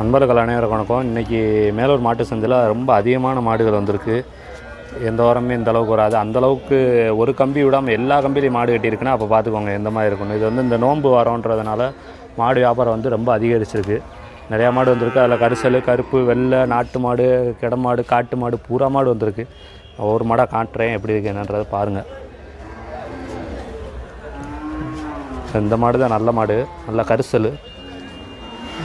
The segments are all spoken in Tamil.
நண்பர்கள் அனைவருக்கும் வணக்கம். இன்றைக்கி மேலூர் மாட்டு சந்தையில் ரொம்ப அதிகமான மாடுகள் வந்திருக்கு. எந்த வாரமே இந்த அளவுக்கு வராது. அந்த அளவுக்கு ஒரு கம்பி விடாமல் எல்லா கம்பிலையும் மாடு கட்டியிருக்குன்னா அப்போ பார்த்துக்கோங்க எந்த மாதிரி இருக்கணும் இது வந்து இந்த நோன்பு வாரம்ன்றதுனால மாடு வியாபாரம் வந்து ரொம்ப அதிகரிச்சிருக்கு. நிறையா மாடு வந்திருக்கு. அதில் கரிசல் கருப்பு வெள்ளை நாட்டு மாடு கிடமாடு காட்டு மாடு பூரா மாடு வந்திருக்கு. ஒரு மாடாக காட்டுறேன் எப்படி இருக்கு என்னன்றதை பாருங்கள் இந்த மாடு தான் நல்ல மாடு. நல்ல கரிசல்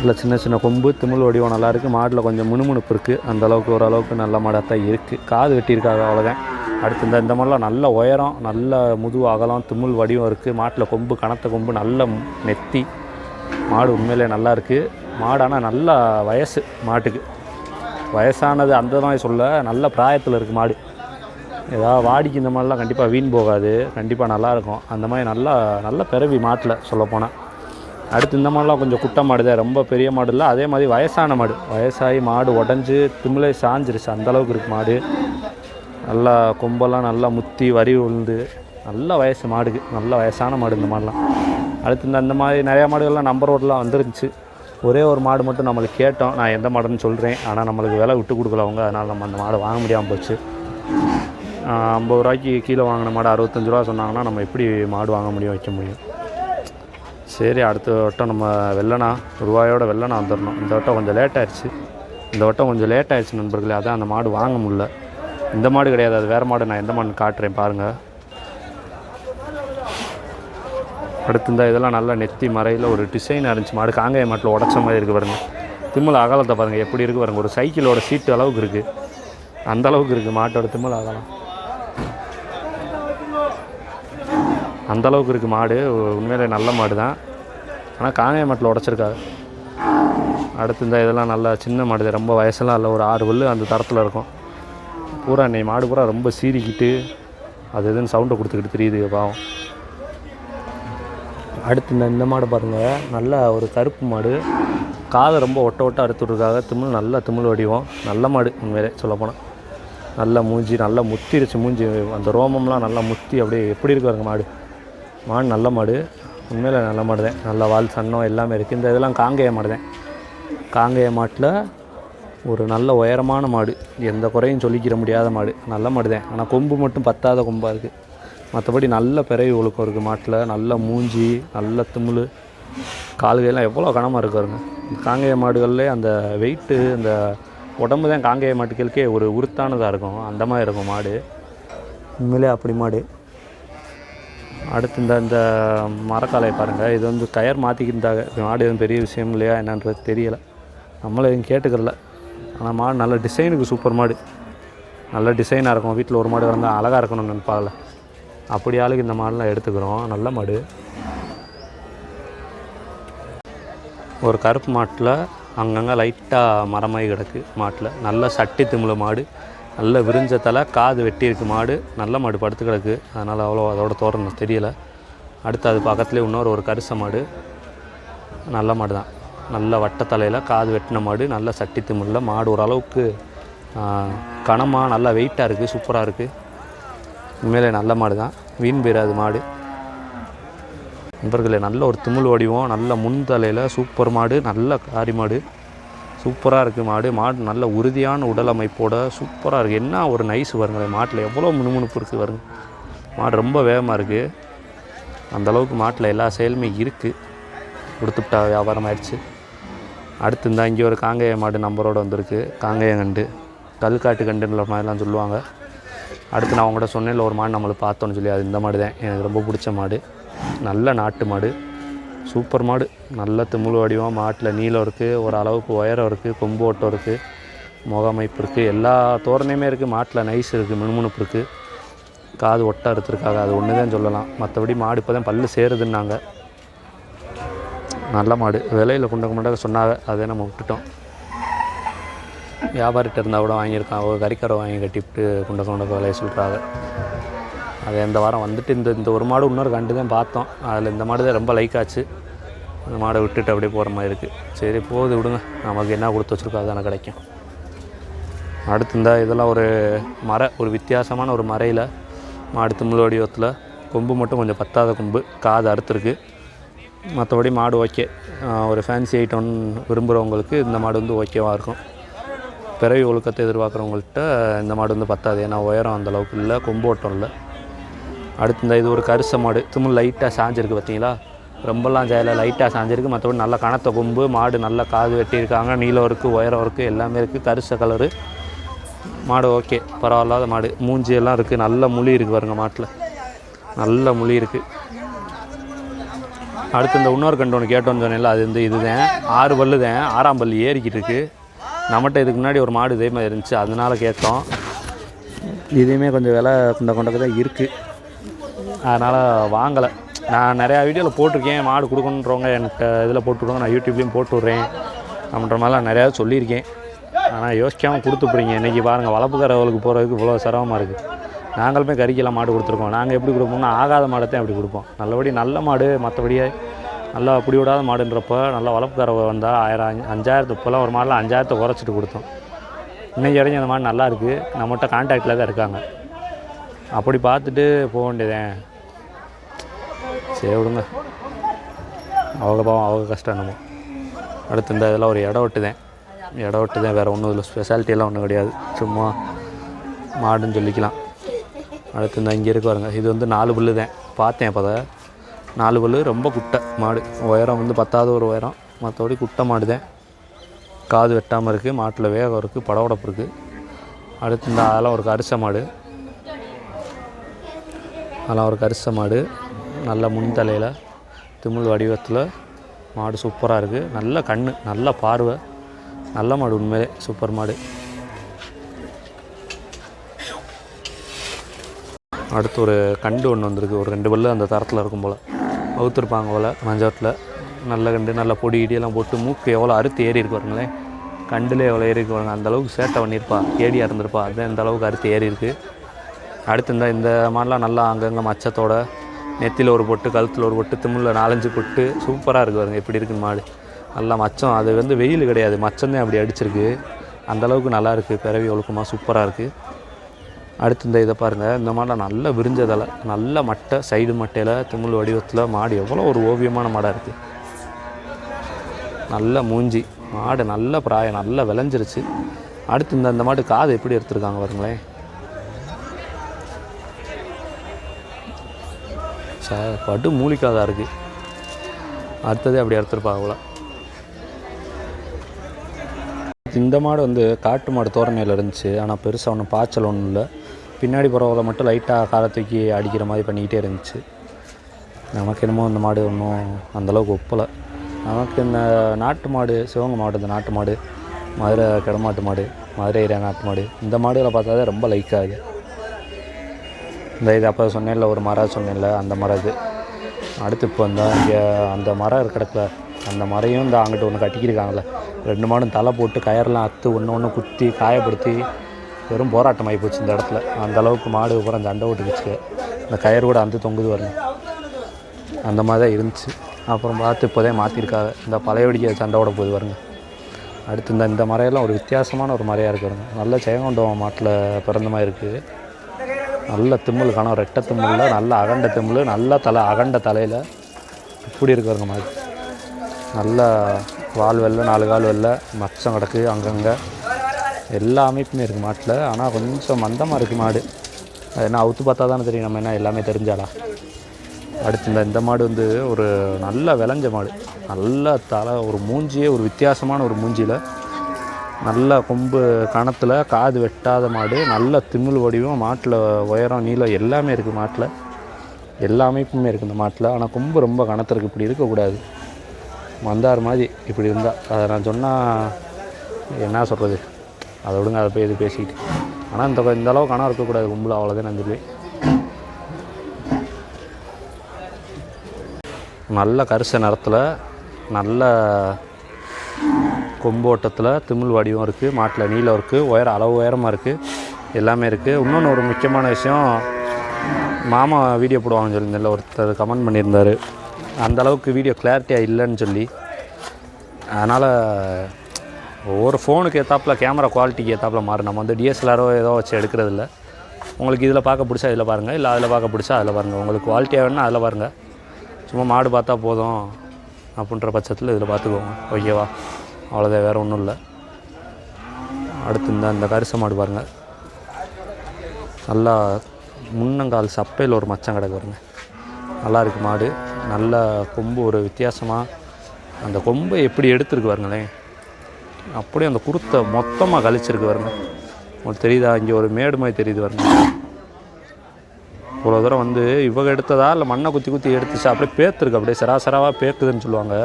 இல்லை சின்ன சின்ன கொம்பு திமிழ் வடிவம் நல்லா இருக்குது மாட்டில் கொஞ்சம் முணுமுணுப்பு இருக்குது அந்தளவுக்கு ஓரளவுக்கு நல்ல மாடாக தான் இருக்குது காது வெட்டியிருக்காங்க அவ்வளோதான் அடுத்து இந்த இந்த மாதிரிலாம் நல்ல உயரம் நல்ல முதுகு அகலம் திமிழ் வடிவம் இருக்குது மாட்டில் கொம்பு கனத்த கொம்பு நல்ல நெத்தி. மாடு உண்மையிலே நல்லா இருக்குது மாடானா நல்ல வயசு மாட்டுக்கு. வயசானது அந்த மாதிரி சொல்ல நல்ல பிராயத்தில் இருக்குது மாடு. ஏதாவது வாடிக்கு இந்த மாதிரிலாம் கண்டிப்பாக வீண் போகாது. கண்டிப்பாக நல்லாயிருக்கும் அந்த மாதிரி நல்லா நல்ல பிறவி மாட்டில் சொல்லப்போனால் அடுத்து இந்த மாடெலாம் கொஞ்சம் குட்டை மாடு தான். ரொம்ப பெரிய மாடு இல்லை. அதே மாதிரி வயசான மாடு. வயசாகி மாடு உடஞ்சி திமிலே சாஞ்சிருச்சு. அந்த அளவுக்கு இருக்குது மாடு. நல்லா கொம்பெல்லாம் நல்லா முத்தி வரி விழுந்து நல்ல வயசு மாடுக்கு. நல்ல வயசான மாடு இந்த மாடெலாம். அடுத்து இந்த இந்த மாதிரி நிறையா மாடுகள்லாம் நம்பர் ரோட்லாம் வந்துருந்துச்சு. ஒரே ஒரு மாடு மட்டும் நம்மளுக்கு கேட்டோம். நான் எந்த மாடுன்னு சொல்கிறேன் ஆனால் நம்மளுக்கு விலை விட்டு கொடுக்கல அவங்க. அதனால் நம்ம அந்த மாடு வாங்க முடியாமல் போச்சு. ஐம்பது ரூபாய்க்கு கீழே வாங்கின மாடு அறுபத்தஞ்சு ரூபா சொன்னாங்கன்னா நம்ம எப்படி மாடு வாங்க முடியும் வைக்க முடியும்? சரி அடுத்த வட்டம் நம்ம வெள்ளனா ரூபாயோட வெள்ளனா வந்துடணும் இந்த வட்டம் கொஞ்சம் லேட் ஆயிடுச்சு. இந்த வட்டம் கொஞ்சம் லேட் ஆயிடுச்சு நண்பர்களே அதான் அந்த மாடு வாங்க முடியல. இந்த மாடு கிடையாது அது வேறு மாடு. நான் எந்த மாடு காட்டுறேன் பாருங்கள் அடுத்து இந்த இதெல்லாம் நல்லா நெத்தி மறையில் ஒரு டிசைன் இருந்துச்சு மாடு காங்காய மாட்டில் உடச்ச மாதிரி இருக்குது பாருங்கள் திம்மல் அகலத்தை பாருங்கள் எப்படி இருக்குது பாருங்கள் ஒரு சைக்கிளோட சீட்டு அளவுக்கு இருக்குது அந்த அளவுக்கு இருக்குது மாட்டோட திம்மல் அகலம். அந்த அளவுக்கு இருக்குது மாடு. உண்மையிலே நல்ல மாடு தான் ஆனால் காங்காய மாட்டில் உடச்சிருக்காது அடுத்து இந்த இதெல்லாம் நல்லா சின்ன மாடு ரொம்ப வயசெல்லாம் இல்லை. ஒரு ஆறு கொள்ளு அந்த தரத்தில் இருக்கும். பூரா நீ மாடு பூரா ரொம்ப சீறிக்கிட்டு அது இதுன்னு சவுண்டை கொடுத்துக்கிட்டு தெரியுது பாவம். அடுத்து இந்த இந்த மாடு பாருங்கள் நல்ல ஒரு கருப்பு மாடு. காதை ரொம்ப ஒட்ட ஒட்ட அறுத்துட்ருக்காங்க திமிழ் நல்ல திமிழ் வடிவம். நல்ல மாடு உண்மையிலே சொல்லப்போனால் நல்ல மூஞ்சி நல்லா முத்திருச்சு மூஞ்சி. அந்த ரோமம்லாம் நல்லா முத்தி அப்படியே எப்படி இருக்காருங்க மாடு. மாடு நல்ல மாடு. உண்மையில் நல்ல மாடு தான் நல்ல வால் சன்னம் எல்லாமே இருக்குது இந்த இதெல்லாம் காங்கேய மாடு தான் காங்கேய மாட்டில் ஒரு நல்ல உயரமான மாடு. எந்த குறையும் சொல்லிக்கிற முடியாத மாடு. நல்ல மாடு தான் ஆனால் கொம்பு மட்டும் பத்தாத கொம்பாக இருக்குது மற்றபடி நல்ல பிறவி ஒழுக்கம் இருக்குது மாட்டில். நல்ல மூஞ்சி நல்ல திமிழ். கால்கையெல்லாம் எவ்வளோ கனமாக இருக்காருங்க காங்கேய மாடுகள்லே அந்த வெயிட்டு அந்த உடம்பு தான் காங்கேய மாட்டுகளுக்கே ஒரு உருத்தானதாக இருக்கும். அந்த மாதிரி இருக்கும் மாடு. உண்மையிலே அப்படி மாடு. அடுத்து இந்த இந்த மரக்காலை பாருங்கள் இது வந்து கயர் மாற்றிக்கிட்டாங்க மாடு எதுவும் பெரிய விஷயம் இல்லையா என்னன்றது தெரியலை. நம்மளும் எதுவும் கேட்டுக்கிறல ஆனால் மாடு நல்ல டிசைனுக்கு சூப்பர் மாடு. நல்ல டிசைனாக இருக்கும். வீட்டில் ஒரு மாடு வந்தால் அழகாக இருக்கணும்னு நினைப்பாங்கல்ல. அப்படி ஆளுக்கு இந்த மாடெலாம் எடுத்துக்கிறோம். நல்ல மாடு. ஒரு கருப்பு மாட்டில் அங்கங்கே லைட்டாக மரமாகி கிடக்கு மாட்டில். நல்ல சட்டி திமிழ மாடு. நல்ல விரிஞ்ச தலை காது வெட்டியிருக்கு மாடு நல்ல மாடு படுத்து கிடக்கு. அதனால் அவ்வளோ அதோட தோரணம் தெரியலை. அடுத்து அது பக்கத்துலேயே இன்னொரு ஒரு கரிச மாடு. நல்ல மாடு தான் நல்ல வட்ட தலையில் காது வெட்டின மாடு நல்ல சட்டி திமிழில் மாடு ஓரளவுக்கு கனமாக நல்லா வெயிட்டாக இருக்குது சூப்பராக இருக்குது உண்மையிலே நல்ல மாடு தான் வீண் போயிடாது மாடு. நண்பர்களே நல்ல ஒரு திமிழ் வடிவம் நல்ல முன்தலையில் சூப்பர் மாடு நல்ல காரி மாடு. சூப்பராக இருக்குது மாடு. மாடு நல்ல உறுதியான உடல் அமைப்போட சூப்பராக இருக்குது என்ன ஒரு நைஸ் பாருங்களேன் மாட்டில் எவ்வளோ முணுமுணுப்பு இருக்குது வருங்க மாடு ரொம்ப வேகமாக இருக்குது அந்தளவுக்கு மாட்டில் எல்லா செயலுமே இருக்குது கொடுத்துட்டா வியாபாரம் ஆயிடுச்சு. அடுத்து இந்த இங்கே ஒரு காங்கேய மாடு நம்பரோடு வந்திருக்கு. காங்கேயங்கண்டு கல்காட்டு கண்டுன்ற மாதிரிலாம் சொல்லுவாங்க. அடுத்து நான் அவங்கள்ட்ட சொன்னேன்ல ஒரு மாடு நம்மளுக்கு பார்த்தோன்னு சொல்லி. அது இந்த மாடு தான் எனக்கு ரொம்ப பிடிச்ச மாடு. நல்ல நாட்டு மாடு. சூப்பர் மாடு. நல்ல திமுழு வடிவம் மாட்டில் நீளம் இருக்குது ஒரு அளவுக்கு உயரம் இருக்குது கொம்பு ஓட்டம் இருக்குது முகமைப்பு இருக்குது எல்லா தோரணையுமே இருக்குது மாட்டில் நைஸ் இருக்குது மினுமுணுப்பு இருக்குது காது ஒட்டா எடுத்துருக்காங்க அது ஒன்று தான் சொல்லலாம். மற்றபடி மாடு இப்போ தான் பல்லு சேருதுன்னாங்க. நல்ல மாடு. விலையில் கொண்டு கொண்டாக சொன்னாங்க அதே நம்ம விட்டுட்டோம். வியாபாரிகிட்ட இருந்தால் கூட வாங்கியிருக்கான் ஒரு கறிக்கரை வாங்கி கட்டிவிட்டு குண்ட கொண்ட விலையை சொல்கிறாங்க அது இந்த வாரம் வந்துட்டு இந்த இந்த ஒரு மாடு இன்னொரு கண்டு தான் பார்த்தோம். அதில் இந்த மாடு தான் ரொம்ப லைக் ஆச்சு. அந்த மாடை விட்டுட்டு அப்படியே போகிற மாதிரி இருக்குது சரி போகுது விடுங்க. நமக்கு என்ன கொடுத்து வச்சுருக்கோ அதானே கிடைக்கும். அடுத்து இந்த இதெல்லாம் ஒரு மர ஒரு வித்தியாசமான ஒரு மரையில் மாடு திமிழ் வடிவத்தில் கொம்பு மட்டும் கொஞ்சம் பத்தாத கொம்பு காது அறுத்துருக்கு. மற்றபடி மாடு ஓகே. ஒரு ஃபேன்சி ஐட்டம் விரும்புகிறவங்களுக்கு இந்த மாடு வந்து ஓகேவாக இருக்கும். பிறவி ஒழுக்கத்தை எதிர்பார்க்குறவங்கள்ட்ட இந்த மாடு வந்து பத்தாது. ஏன்னா உயரம் அந்த அளவுக்கு இல்லை கொம்போட்டம் இல்லை. அடுத்து இந்த இது ஒரு கருச மாடு. திரும்ப லைட்டாக சாஞ்சிருக்கு பார்த்தீங்களா? ரொம்பலாம் ஜெயில லைட்டாக சாஞ்சிருக்கு. மற்றபடி நல்ல கணத்தை கொம்பு மாடு நல்ல காது வெட்டியிருக்காங்க. நீளம் இருக்குது உயரம் இருக்குது எல்லாமே இருக்குது கருச கலரு மாடு ஓகே பரவாயில்லாத மாடு. மூஞ்சி எல்லாம் இருக்குது நல்ல முழி இருக்குது பாருங்க மாட்டில். நல்ல முழி இருக்குது அடுத்து இந்த இன்னொரு கண்டு ஒன்று கேட்டோன்னு சொன்னேன்ல அது வந்து இதுதான். ஆறு பல்லு தான் ஆறாம் பல்லு ஏறிக்கிட்டு இருக்குது நம்மகிட்ட இதுக்கு முன்னாடி ஒரு மாடு இதே மாதிரி இருந்துச்சு. அதனால கேட்டோம். இதையுமே கொஞ்சம் விலை கொண்ட கொண்டக்கு தான் இருக்குது அதனால் வாங்கலை. நான் நிறையா வீடியோவில் போட்டிருக்கேன் மாடு கொடுக்கணுன்றவங்க என்கிட்ட இதில் போட்டுவிடுவாங்க நான் யூடியூப்லேயும் போட்டு விட்றேன் அப்படின்ற மாதிரிலாம் நிறையா சொல்லியிருக்கேன். ஆனால் யோசிக்காமல் கொடுத்துப்புறீங்க இன்றைக்கி பாருங்கள் வளர்ப்புக்காரவளுக்கு போகிறதுக்கு இவ்வளோ சிரமமாக இருக்குது நாங்களுமே கறிக்கெல்லாம் மாடு கொடுத்துருக்கோம். நாங்கள் எப்படி கொடுப்போம்னா ஆகாத மாடை தான் எப்படி கொடுப்போம். நல்லபடி நல்ல மாடு மற்றபடியே நல்லா அப்படி விடாத மாடுன்றப்போ நல்லா வளர்ப்புக்காரவ வந்தால் ஆயிரம் அஞ்சாயிரத்து இப்போலாம் ஒரு மாடலாம் அஞ்சாயிரத்தை குறைச்சிட்டு கொடுத்தோம். இன்னைக்கு வரைக்கும் அந்த மாடு நல்லா இருக்குது நம்மகிட்ட கான்டாக்டில் தான் இருக்காங்க. அப்படி பார்த்துட்டு போக வேண்டியதேன் சரி விடுங்க. அவங்க பாவம் அவங்க கஷ்டம் நம்ம அடுத்து இந்த இதெல்லாம் ஒரு இடம் விட்டுதேன் இடம் விட்டுதேன் வேறு ஒன்றும் இல்லை. ஸ்பெஷாலிட்டியெல்லாம் ஒன்றும் கிடையாது. சும்மா மாடுன்னு சொல்லிக்கலாம். அடுத்து இந்த இங்கே இருக்கு பாருங்க. இது வந்து நாலு புல்லு தான் பார்த்தேன் இப்போ நாலு புல்லு ரொம்ப குட்டை மாடு. உயரம் வந்து பத்தாவது ஒரு உயரம். மற்றபடி குட்டை மாடு தான் காது வெட்டாமல் இருக்குது மாட்டில் வேகம் இருக்குது படவடப்பு இருக்குது அடுத்து இந்த அதெல்லாம் ஒரு கரிச மாடு. அதெல்லாம் ஒரு கரிச மாடு. நல்ல முன்தலையில் திமிழ் வடிவத்தில் மாடு சூப்பராக இருக்குது நல்ல கண் நல்ல பார்வை. நல்ல மாடு உண்மையிலே சூப்பர் மாடு. அடுத்து ஒரு கண்டு ஒன்று வந்திருக்கு. ஒரு ரெண்டு பல்லு அந்த தரத்தில் இருக்கும் போல். அவுத்துருப்பாங்க போல் மஞ்சத்தில் நல்ல கண்டு நல்ல பொடி இடியெல்லாம் போட்டு மூக்கு எவ்வளோ அறுத்து ஏறி இருக்கு பாருங்களேன். கண்டில் எவ்வளோ ஏறி இருக்கு பாருங்க. அந்த அளவுக்கு சேட்டை பண்ணியிருப்பா ஏடியாக இருந்திருப்பா. அதுதான் அந்த அளவுக்கு அறுத்து ஏறி இருக்குது அடுத்து இந்த இந்த மாதிரிலாம் நல்லா அங்கங்கே மச்சத்தோட நெத்தியில் ஒரு பொட்டு கழுத்தில் ஒரு பொட்டு திமிழில் நாலஞ்சு பொட்டு சூப்பராக இருக்குது பாருங்க எப்படி இருக்குது மாடு. நல்லா மச்சம் அது வந்து வெயில் கிடையாது மச்சம்தான் அப்படி அடிச்சிருக்கு. அந்த அளவுக்கு நல்லா இருக்குது பிறவி ஒழுக்கமாக சூப்பராக இருக்குது அடுத்து இந்த இதை பாருங்கள் இந்த மாடெலாம் நல்ல விரிஞ்சதில் நல்ல மட்டை சைடு மட்டையில் திமிழ் வடிவத்தில் மாடு எவ்வளோ ஒரு ஓவியமான மாடாக இருக்குது நல்ல மூஞ்சி மாடு நல்ல பிராயம் நல்லா விளைஞ்சிருச்சு. அடுத்து இந்த இந்த மாடு காது எப்படி எடுத்திருக்காங்க பாருங்களேன். ச படு தான் இருக்குது அடுத்ததே அப்படி எடுத்துருப்பாங்க அவ்வளோ இந்த மாடு வந்து காட்டு மாடு தோரணையில் இருந்துச்சு. ஆனால் பெருசாக ஒன்றும் பாய்ச்சல் ஒன்றும் இல்லை. பின்னாடி போகிறவங்கள மட்டும் லைட்டாக காலை தூக்கி அடிக்கிற மாதிரி பண்ணிக்கிட்டே இருந்துச்சு. நமக்கு என்னமோ இந்த மாடு ஒன்றும் அந்தளவுக்கு ஒப்பலை. நமக்கு இந்த நாட்டு மாடு சிவகங்கை மாவட்டத்து இந்த நாட்டு மாடு மதுரை கிடமாட்டு மாடு மதுரை ஏரியா நாட்டு மாடு இந்த மாடுகளை பார்த்தாதே ரொம்ப லைக் ஆகுது இந்த இது அப்போ சொன்னேன்ல ஒரு மரம் சொன்னேன்ல அந்த மரம் இது. அடுத்து இப்போ இந்த இங்கே அந்த மரம் கிடக்கல அந்த மரையும் இந்த அங்கிட்ட ஒன்று கட்டிக்கிருக்காங்கல்ல. ரெண்டு மாடும் தலை போட்டு கயர்லாம் அத்து ஒன்று ஒன்று குத்தி காயப்படுத்தி வெறும் போராட்டம் ஆகி போச்சு இந்த இடத்துல. அந்த அளவுக்கு மாடு பூரா சண்டை ஓட்டுக்குச்சு இந்த கயர் கூட அந்த தொங்குது வரணும் அந்த மாதிரி தான் இருந்துச்சு. அப்புறம் பார்த்து இப்போதே மாற்றிருக்காங்க இந்த பழையபடிக்க சண்டை ஓட போகுது வருங்க அடுத்து இந்த இந்த மரையெல்லாம் ஒரு வித்தியாசமான ஒரு மரையாக இருக்கு நல்ல ஜெயங்கொண்டம் மாட்டில் பிறந்த மாதிரி இருக்குது நல்ல திம்மில் காணும் ரெட்டை திம்மில் நல்ல அகண்ட திம்மில் நல்ல தலை அகண்ட தலையில். இப்படி இருக்கிறவங்க மாதிரி. நல்ல வால் வெள்ளை நாலு கால் வெள்ளை மச்சம் கிடக்கு அங்கங்கே. எல்லா அமைப்புமே இருக்குது மாட்டில். ஆனால் கொஞ்சம் மந்தமாக இருக்குது மாடு. அது என்ன அவுத்து பார்த்தா தானே தெரியும் நம்ம என்ன எல்லாமே தெரிஞ்சாலா? அடுத்து இந்த இந்த மாடு வந்து ஒரு நல்ல விளைஞ்ச மாடு. நல்ல தலை ஒரு மூஞ்சியே ஒரு வித்தியாசமான ஒரு மூஞ்சியில் நல்ல கொம்பு கணத்தில் காது வெட்டாத மாடு நல்ல திமிழ் வடிவம் மாட்டில் உயரம் நீளம் எல்லாமே இருக்குது மாட்டில். எல்லா அமைப்புமே இருக்குது இந்த மாட்டில். ஆனால் கொம்பு ரொம்ப கணத்திற்கு இப்படி இருக்கக்கூடாது. மந்தார் மாதிரி இப்படி இருந்தால் அதை நான் சொன்னால் என்ன சொல்கிறது அதை விடுங்க அதை போய் இது பேசிக்கிட்டு. ஆனால் இந்த இந்த அளவு கணம் இருக்கக்கூடாது கும்பல். அவ்வளோதான் நான் சொல்லுவேன். நல்ல கரிச நிறத்தில் நல்ல கொம்போட்டத்தில் திமிழ் வடிவம் இருக்குது மாட்டில் நீளம் இருக்குது உயரம் அளவு உயரமாக இருக்குது எல்லாமே இருக்குது இன்னொன்று ஒரு முக்கியமான விஷயம் மாமா வீடியோ போடுவாங்கன்னு சொல்லியிருந்தேன்ல ஒருத்தர் கமெண்ட் பண்ணியிருந்தார். அந்த அளவுக்கு வீடியோ கிளாரிட்டியாக இல்லைன்னு சொல்லி. அதனால் ஒவ்வொரு ஃபோனுக்கு ஏற்றாப்புல கேமரா குவாலிட்டிக்கு ஏற்றாப்புல மாறும் நம்ம வந்து டிஎஸ்எல்ஆரோ ஏதோ வச்சு எடுக்கிறதில்ல. உங்களுக்கு இதில் பார்க்க பிடிச்சா இதில் பாருங்கள் இல்லை அதில் பார்க்க பிடிச்சா அதில் பாருங்கள் உங்களுக்கு குவாலிட்டியாக வேணும்னா அதில் பாருங்கள் சும்மா மாடு பார்த்தா போதும் அப்படின்ற பட்சத்தில் இதில் பார்த்துக்கோங்க. ஓகேவா அவ்வளோதான் வேறு ஒன்றும் இல்லை. அடுத்து இந்த இந்த கரிச மாடு பாருங்கள் நல்லா முன்னங்கால் சப்பையில் ஒரு மச்சம் கிடக்கு பாருங்க. நல்லா இருக்குது மாடு. நல்ல கொம்பு ஒரு வித்தியாசமாக அந்த கொம்பை எப்படி எடுத்துருக்கு பாருங்களேன். அப்படியே அந்த குருத்தை மொத்தமாக கழிச்சிருக்கு பாருங்க. உங்களுக்கு தெரியுதா? இங்கே ஒரு மேடு மாதிரி தெரியுது பாருங்க. இவ்வளோ தூரம் வந்து இவங்க எடுத்ததா? இல்லை மண்ணை குத்தி குத்தி எடுத்துச்சு? அப்படியே பேத்துருக்கு. அப்படியே சராசராவாக பேக்குதுன்னு சொல்லுவாங்க.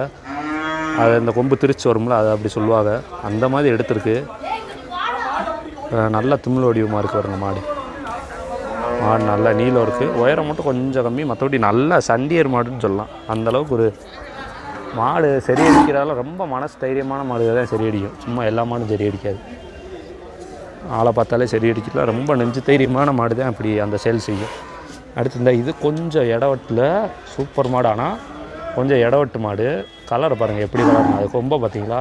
அது இந்த கொம்பு திருச்சி வரும்ல அது அப்படி சொல்லுவாங்க. அந்த மாதிரி எடுத்திருக்கு. நல்ல திமிழ் வடிவமாக இருக்குது பாருங்க மாடு. மாடு நல்லா நீளம் இருக்குது உயரம் மட்டும் கொஞ்சம் கம்மி மற்றபடி நல்லா சண்டியர் மாடுன்னு சொல்லலாம். அந்தளவுக்கு ஒரு மாடு சரி அடிக்கிறதால ரொம்ப மனசு தைரியமான மாடு தான் சரி அடிக்கும். சும்மா எல்லா மாடும் சரி அடிக்காது. ஆளை பார்த்தாலே சரி அடிக்கல ரொம்ப நெஞ்சு தைரியமான மாடு தான் அப்படி அந்த சேல் செய்யும். அடுத்து இந்த இது கொஞ்சம் இடவட்டில் சூப்பர் மாடு. ஆனால் கொஞ்சம் இடவட்டு மாடு. கலரை பாருங்கள் எப்படி கலர்னு அது ரொம்ப பார்த்தீங்களா?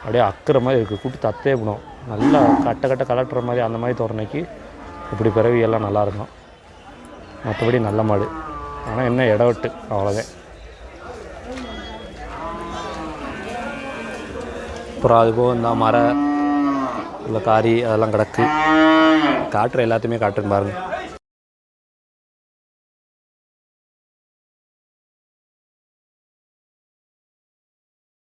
அப்படியே அக்கிற மாதிரி இருக்குது கூட்டு தத்தே போனோம் நல்லா கட்ட கட்ட கலட்டுற மாதிரி அந்த மாதிரி தோரணைக்கு இப்படி பிறவி எல்லாம் நல்லாயிருக்கும் மற்றபடி நல்ல மாடு. ஆனால் என்ன இடவட்டு அவ்வளோதான் அப்புறம் அது போக இந்த மர இல்லை காரி அதெல்லாம் கிடக்கு. காட்டுற எல்லாத்தையுமே காட்டுன்னு பாருங்கள்